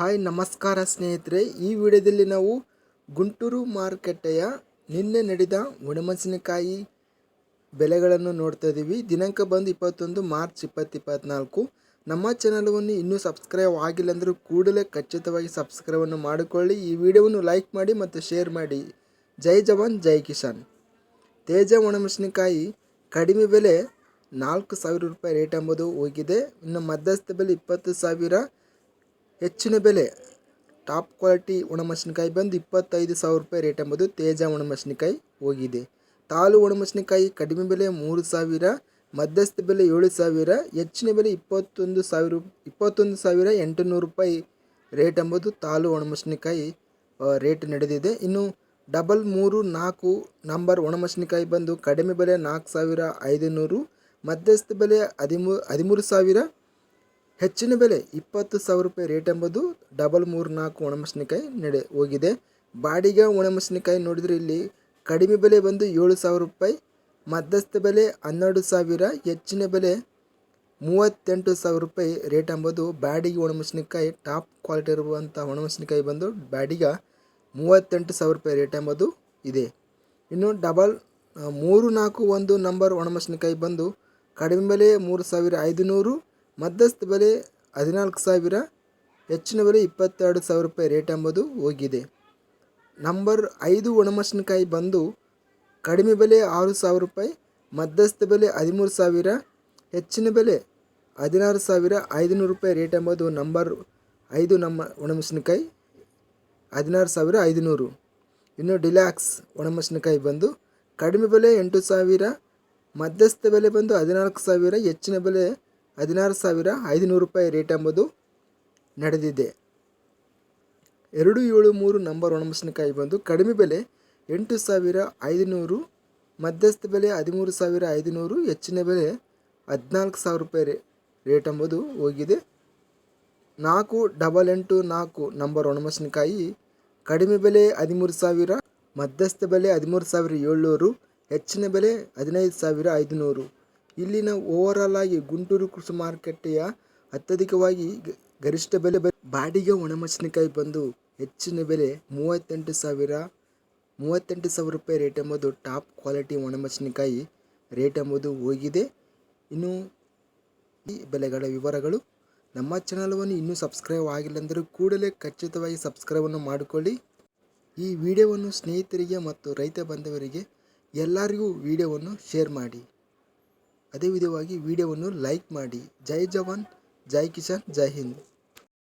Hi, ನಮಸ್ಕಾರ ಸ್ನೇಹಿತರೆ. ಈ ವಿಡಿಯೋದಲ್ಲಿ ನಾವು ಗುಂಟೂರು ಮಾರುಕಟ್ಟೆಯ ನಿನ್ನೆ ನಡೆದ ಒಣಮೆಣಸಿನಕಾಯಿ ಬೆಲೆಗಳನ್ನು ನೋಡ್ತಾ ಇದ್ದೀವಿ ದಿನಾಂಕ ಬಂದು ಇಪ್ಪತ್ತೊಂದು ಮಾರ್ಚ್ ಇಪ್ಪತ್ತು ಇಪ್ಪತ್ತ್ನಾಲ್ಕು ನಮ್ಮ ಚಾನಲವನ್ನು ಇನ್ನೂ ಸಬ್ಸ್ಕ್ರೈಬ್ ಆಗಿಲ್ಲ ಅಂದರೂ ಕೂಡಲೇ ಖಚಿತವಾಗಿ ಸಬ್ಸ್ಕ್ರೈಬನ್ನು ಮಾಡಿಕೊಳ್ಳಿ. ಈ ವಿಡಿಯೋವನ್ನು ಲೈಕ್ ಮಾಡಿ ಮತ್ತು ಶೇರ್ ಮಾಡಿ. ಜೈ ಜವಾನ್, ಜೈ ಕಿಸಾನ್. ತೇಜ ಒಣಮೆಣಸಿನಕಾಯಿ ಕಡಿಮೆ ಬೆಲೆ ನಾಲ್ಕು ಸಾವಿರ ರೂಪಾಯಿ ರೇಟ್ ಎಂಬುದು ಹೋಗಿದೆ. ಇನ್ನು ಮಧ್ಯಸ್ಥ ಬೆಲೆ ಇಪ್ಪತ್ತು ಸಾವಿರ ಹೆಚ್ಚಿನ ಬೆಲೆ, ಟಾಪ್ ಕ್ವಾಲಿಟಿ ಒಣಮೆಣಸಿನಕಾಯಿ ಬಂದು ಇಪ್ಪತ್ತೈದು ಸಾವಿರ ರೂಪಾಯಿ ರೇಟ್ ಎಂಬುದು ತೇಜ ಒಣಮೆಣಸಿನಕಾಯಿ ಹೋಗಿದೆ. ತಾಲು ಒಣಮೆಣಸಿನಕಾಯಿ ಕಡಿಮೆ ಬೆಲೆ ಮೂರು ಸಾವಿರ, ಮಧ್ಯಸ್ಥ ಬೆಲೆ ಏಳು ಸಾವಿರ, ಹೆಚ್ಚಿನ ಬೆಲೆ ಇಪ್ಪತ್ತೊಂದು ಸಾವಿರ ಇಪ್ಪತ್ತೊಂದು ಸಾವಿರ ಎಂಟುನೂರು ರೂಪಾಯಿ ರೇಟ್ ಎಂಬುದು ತಾಲು ಒಣಮೆಣಸಿನಕಾಯಿ ರೇಟ್ ನಡೆದಿದೆ. ಇನ್ನು ಡಬಲ್ ಮೂರು ನಾಲ್ಕು ನಂಬರ್ ಒಣಮೆಣಸಿನಕಾಯಿ ಬಂದು ಕಡಿಮೆ ಬೆಲೆ ನಾಲ್ಕು ಸಾವಿರ ಐದುನೂರು, ಮಧ್ಯಸ್ಥ ಬೆಲೆ ಹದಿಮೂ, ಹದಿಮೂರು ಸಾವಿರ ಹೆಚ್ಚಿನ ಬೆಲೆ ಇಪ್ಪತ್ತು ಸಾವಿರ ರೂಪಾಯಿ ರೇಟ್ ಎಂಬುದು ಡಬಲ್ ಮೂರು ನಾಲ್ಕು ಒಣಮೆಣಸಿನಕಾಯಿ ನಡೆ ಹೋಗಿದೆ. ಬಾಡಿಗೆ ಒಣಮೆಣಸಿನಕಾಯಿ ನೋಡಿದರೆ ಇಲ್ಲಿ ಕಡಿಮೆ ಬೆಲೆ ಬಂದು ಏಳು ಸಾವಿರ ರೂಪಾಯಿ, ಮಧ್ಯಸ್ಥ ಬೆಲೆ ಹನ್ನೆರಡು ಸಾವಿರ, ಹೆಚ್ಚಿನ ಬೆಲೆ ಮೂವತ್ತೆಂಟು ಸಾವಿರ ರೂಪಾಯಿ ರೇಟ್ ಎಂಬುದು ಬ್ಯಾಡಿಗೆ ಒಣಮೆಣಸಿನಕಾಯಿ ಟಾಪ್ ಕ್ವಾಲಿಟಿ ಇರುವಂಥ ಒಣಮೆಣಸಿನಕಾಯಿ ಬಂದು ಬ್ಯಾಡಿಗೆ ಮೂವತ್ತೆಂಟು ಸಾವಿರ ರೂಪಾಯಿ ರೇಟ್ ಎಂಬುದು ಇದೆ. ಇನ್ನು ಡಬಲ್ ಮೂರು ನಾಲ್ಕು ಒಂದು ನಂಬರ್ ಒಣಮೆಣಸಿನಕಾಯಿ ಬಂದು ಕಡಿಮೆ ಬೆಲೆ ಮೂರು ಸಾವಿರ ಐದುನೂರು ಮಧ್ಯಸ್ಥ ಬೆಲೆ ಹದಿನಾಲ್ಕು ಸಾವಿರ, ಹೆಚ್ಚಿನ ಬೆಲೆ ಇಪ್ಪತ್ತೆರಡು ಸಾವಿರ ರೂಪಾಯಿ ರೇಟ್ ಎಂಬುದು ಹೋಗಿದೆ. ನಂಬರ್ ಐದು ಒಣಮೆಣಸಿನಕಾಯಿ ಬಂದು ಕಡಿಮೆ ಬೆಲೆ ಆರು ಸಾವಿರ ರೂಪಾಯಿ, ಮಧ್ಯಸ್ಥ ಬೆಲೆ ಹದಿಮೂರು ಸಾವಿರ, ಹೆಚ್ಚಿನ ಬೆಲೆ ಹದಿನಾರು ಸಾವಿರ ಐದುನೂರು ರೂಪಾಯಿ ರೇಟ್ ಎಂಬುದು ನಂಬರ್ ಐದು ನಮ್ಮ ಒಣಮೆಣಸಿನಕಾಯಿ, ಹದಿನಾರು ಸಾವಿರ ಐದುನೂರು. ಇನ್ನು ಡಿಲ್ಯಾಕ್ಸ್ ಒಣಮೆಣಸಿನಕಾಯಿ ಬಂದು ಕಡಿಮೆ ಬೆಲೆ ಎಂಟು ಸಾವಿರ, ಮಧ್ಯಸ್ಥ ಬೆಲೆ ಬಂದು ಹದಿನಾಲ್ಕು ಸಾವಿರ, ಹೆಚ್ಚಿನ ಬೆಲೆ ಹದಿನಾರು ಸಾವಿರ ಐದುನೂರು ರೂಪಾಯಿ ರೇಟ್ ಎಂಬುದು ನಡೆದಿದೆ. ಎರಡು ಏಳು ಮೂರು ನಂಬರ್ ಒಣಮೆಣಸಿನಕಾಯಿ ಬಂದು ಕಡಿಮೆ ಬೆಲೆ ಎಂಟು ಸಾವಿರ ಐದುನೂರು, ಮಧ್ಯಸ್ಥ ಬೆಲೆ ಹದಿಮೂರು ಸಾವಿರ ಐದುನೂರು, ಹೆಚ್ಚಿನ ಬೆಲೆ ಹದಿನಾಲ್ಕು ಸಾವಿರ ರೂಪಾಯಿ ರೇ ರೇಟ್ ಎಂಬುದು ಹೋಗಿದೆ. ನಾಲ್ಕು ಡಬಲ್ ಎಂಟು ನಾಲ್ಕು ನಂಬರ್ ಒಣಮೆಣಸಿನಕಾಯಿ ಕಡಿಮೆ ಬೆಲೆ ಹದಿಮೂರು ಸಾವಿರ, ಮಧ್ಯಸ್ಥ ಬೆಲೆ ಹದಿಮೂರು ಸಾವಿರ ಏಳ್ನೂರು, ಹೆಚ್ಚಿನ ಬೆಲೆ ಹದಿನೈದು ಸಾವಿರ ಐದುನೂರು. ಇಲ್ಲಿನ ಓವರಾಲ್ ಆಗಿ ಗುಂಟೂರು ಕೃಷಿ ಮಾರುಕಟ್ಟೆಯ ಅತ್ಯಧಿಕವಾಗಿ ಗರಿಷ್ಠ ಬೆಲೆ ಬಾಡಿಗೆ ಒಣಮೆಣಸಿನಕಾಯಿ ಬಂದು ಹೆಚ್ಚಿನ ಬೆಲೆ ಮೂವತ್ತೆಂಟು ಸಾವಿರ ಮೂವತ್ತೆಂಟು ಸಾವಿರ ರೂಪಾಯಿ ರೇಟ್ ಎಂಬುದು ಟಾಪ್ ಕ್ವಾಲಿಟಿ ಒಣಮೆಣಸಿನಕಾಯಿ ರೇಟ್ ಎಂಬುದು ಹೋಗಿದೆ. ಇನ್ನು ಈ ಬೆಲೆಗಳ ವಿವರಗಳು ನಮ್ಮ ಚಾನಲವನ್ನು ಇನ್ನೂ ಸಬ್ಸ್ಕ್ರೈಬ್ ಆಗಿಲ್ಲ ಅಂದರೆ ಕೂಡಲೇ ಖಚಿತವಾಗಿ ಸಬ್ಸ್ಕ್ರೈಬನ್ನು ಮಾಡಿಕೊಳ್ಳಿ. ಈ ವಿಡಿಯೋವನ್ನು ಸ್ನೇಹಿತರಿಗೆ ಮತ್ತು ರೈತ ಬಾಂಧವರಿಗೆ ಎಲ್ಲರಿಗೂ ವಿಡಿಯೋವನ್ನು ಶೇರ್ ಮಾಡಿ. ಅದೇ ವಿಧವಾಗಿ ವಿಡಿಯೋವನ್ನು ಲೈಕ್ ಮಾಡಿ. ಜೈ ಜವಾನ್ ಜೈ ಕಿಸಾನ್ ಜೈ ಹಿಂದ್.